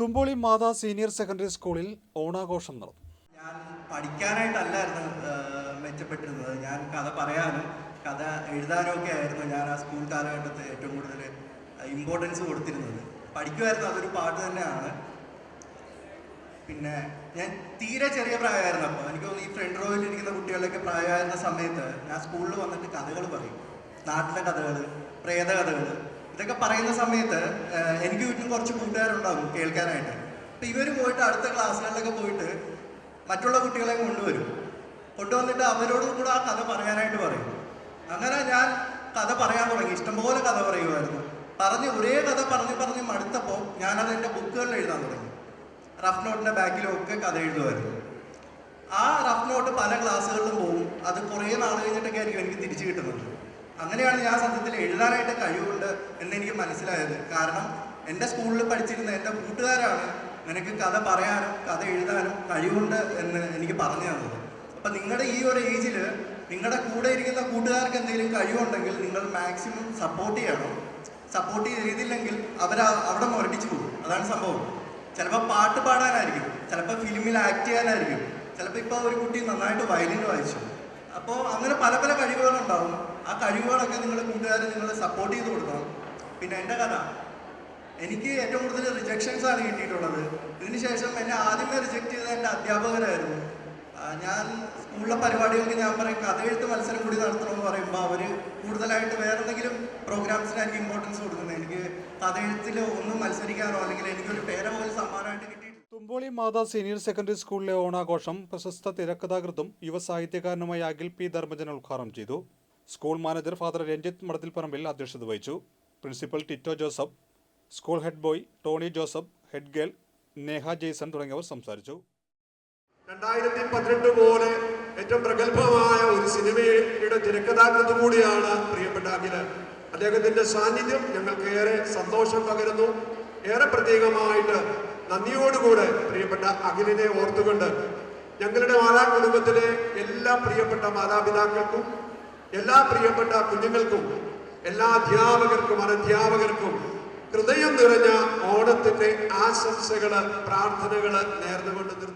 തുമ്പോളി മാതാ senior secondary സ്കൂളിൽ ഓണാഘോഷം നടന്നു. ഞാൻ പഠിക്കാനായിട്ടല്ലായിരുന്നു മെച്ചപ്പെട്ടിരുന്നത്. ഞാൻ കഥ പറയാനും കഥ എഴുതാനും ഒക്കെ ആയിരുന്നു ഞാൻ ആ സ്കൂൾ കാലഘട്ടത്തിൽ ഏറ്റവും കൂടുതൽ ഇമ്പോർട്ടൻസ് കൊടുത്തിരുന്നത്. പഠിക്കുമായിരുന്നു അതൊരു പാട്ട് തന്നെയാണ്. പിന്നെ ഞാൻ തീരെ ചെറിയ പ്രായമായിരുന്നു അപ്പോൾ. എനിക്ക് തോന്നുന്നു ഈ ഫ്രണ്ട് റോയിൽ ഇരിക്കുന്ന കുട്ടികളൊക്കെ പ്രായമായിരുന്ന സമയത്ത് ഞാൻ സ്കൂളിൽ വന്നിട്ട് കഥകൾ പറയും. നാട്ടിലെ കഥകൾ പ്രേത കഥകൾ ഇതൊക്കെ പറയുന്ന സമയത്ത് എനിക്ക് വീട്ടിൽ കുറച്ച് കൂട്ടുകാരുണ്ടാകും കേൾക്കാനായിട്ട്. അപ്പം ഇവർ പോയിട്ട് അടുത്ത ക്ലാസ്സുകളിലൊക്കെ പോയിട്ട് മറ്റുള്ള കുട്ടികളെ കൊണ്ടുവരും. കൊണ്ടുവന്നിട്ട് അവരോടും കൂടെ ആ കഥ പറയാനായിട്ട് പറയും. അങ്ങനെ ഞാൻ കഥ പറയാൻ തുടങ്ങി. ഇഷ്ടംപോലെ കഥ പറയുമായിരുന്നു. പറഞ്ഞ് ഒരേ കഥ പറഞ്ഞ് പറഞ്ഞ് മടുത്തപ്പോൾ ഞാനത് എന്റെ ബുക്കുകളിൽ എഴുതാൻ തുടങ്ങി. റഫ് നോട്ടിന്റെ ബാക്കിലൊക്കെ കഥ എഴുതുമായിരുന്നു. ആ റഫ് നോട്ട് പല ക്ലാസ്സുകളിലും പോകും അത് കുറേ നാൾ കഴിഞ്ഞിട്ടൊക്കെ ആയിരിക്കും എനിക്ക് തിരിച്ചു കിട്ടുന്നത്. അങ്ങനെയാണ് ഞാൻ സത്യത്തിൽ എഴുതാനായിട്ട് കഴിവുണ്ട് എന്ന് എനിക്ക് മനസ്സിലായത്. കാരണം എന്റെ സ്കൂളിൽ പഠിച്ചിരുന്ന എന്റെ കൂട്ടുകാരാണ് നിനക്ക് കഥ പറയാനും കഥ എഴുതാനും കഴിവുണ്ട് എന്ന് എനിക്ക് പറഞ്ഞു തന്നത്. അപ്പം നിങ്ങളുടെ ഈ ഒരു ഏജിൽ നിങ്ങളുടെ കൂടെ ഇരിക്കുന്ന കൂട്ടുകാർക്ക് എന്തെങ്കിലും കഴിവുണ്ടെങ്കിൽ നിങ്ങൾ മാക്സിമം സപ്പോർട്ട് ചെയ്യണം. സപ്പോർട്ട് ചെയ്തില്ലെങ്കിൽ അവർ അവിടെ മുരടിച്ചു പോകും. അതാണ് സംഭവം. ചിലപ്പോൾ പാട്ട് പാടാനായിരിക്കും ചിലപ്പോൾ ഫിലിമിൽ ആക്ട് ചെയ്യാനായിരിക്കും ചിലപ്പോൾ ഇപ്പോൾ ഒരു കുട്ടി നന്നായിട്ട് വയലിൻ വായിച്ചു. അപ്പോൾ അങ്ങനെ പല പല കഴിവുകളുണ്ടാവും. ആ കഴിവുകളൊക്കെ നിങ്ങൾ കൂട്ടുകാരെ നിങ്ങൾ സപ്പോർട്ട് ചെയ്ത് കൊടുക്കണം. പിന്നെ എന്റെ കഥ. എനിക്ക് ഏറ്റവും കൂടുതൽ റിജക്ഷൻസ് ആണ് കിട്ടിയിട്ടുള്ളത്. ഇതിനുശേഷം എന്നെ ആദ്യമേ റിജക്റ്റ് ചെയ്ത എന്റെ അധ്യാപകരായിരുന്നു. ഞാൻ സ്കൂളിലെ പരിപാടികൾക്ക് ഞാൻ പറയും കഥ എഴുത്ത് മത്സരം കൂടി നടത്തണമെന്ന് പറയുമ്പോൾ അവർ കൂടുതലായിട്ട് വേറെ എന്തെങ്കിലും പ്രോഗ്രാംസിനായിരിക്കും ഇമ്പോർട്ടൻസ് കൊടുക്കുന്നത്. എനിക്ക് കഥ എഴുത്തിൽ ഒന്നും മത്സരിക്കാനോ അല്ലെങ്കിൽ എനിക്കൊരു പേര പോലും സമ്മാനമായിട്ട് കിട്ടി തുമ്പോളി മാതാ സീനിയർ സെക്കൻഡറി സ്കൂളിലെ ഓണാഘോഷം പ്രശസ്ത തിരക്കഥാകൃത്തും യുവ സാഹിത്യകാരനുമായ അഖിൽ പി. ധർമ്മജൻ ഉദ്ഘാടനം ചെയ്തു. School manager father Ranjith Madathilparambil അധ്യക്ഷത വഹിച്ചു. Principal Tito Joseph school head boy Tony Joseph head girl Neha Jaison തുടങ്ങിയവർ സംസാരിച്ചു. രണ്ടായിരത്തി പതിനെട്ട് പോലെ ഏറ്റവും പ്രഗത്ഭമായ ഒരു സിനിമയുടെ തിരക്കഥാകൃത്ത് കൂടിയാണ് പ്രിയപ്പെട്ട അഖില. അദ്ദേഹത്തിന്റെ സാന്നിധ്യം ഞങ്ങൾക്ക് ഏറെ സന്തോഷം പകരുന്നു. ഏറെ പ്രത്യേകമായിട്ട് നന്ദിയോടുകൂടെ പ്രിയപ്പെട്ട അഖിലിനെ ഓർത്തുകൊണ്ട് ഞങ്ങളുടെ മാതാ കുടുംബത്തിലെ എല്ലാ പ്രിയപ്പെട്ട മാതാപിതാക്കൾക്കും എല്ലാ പ്രിയപ്പെട്ട കുഞ്ഞുങ്ങൾക്കും എല്ലാ അധ്യാപകർക്കും അനധ്യാപകർക്കും ഹൃദയം നിറഞ്ഞ ഓണത്തിന്റെ ആശംസകൾ പ്രാർത്ഥനകൾ നേർന്നുകൊണ്ട് നിർത്തുന്നു.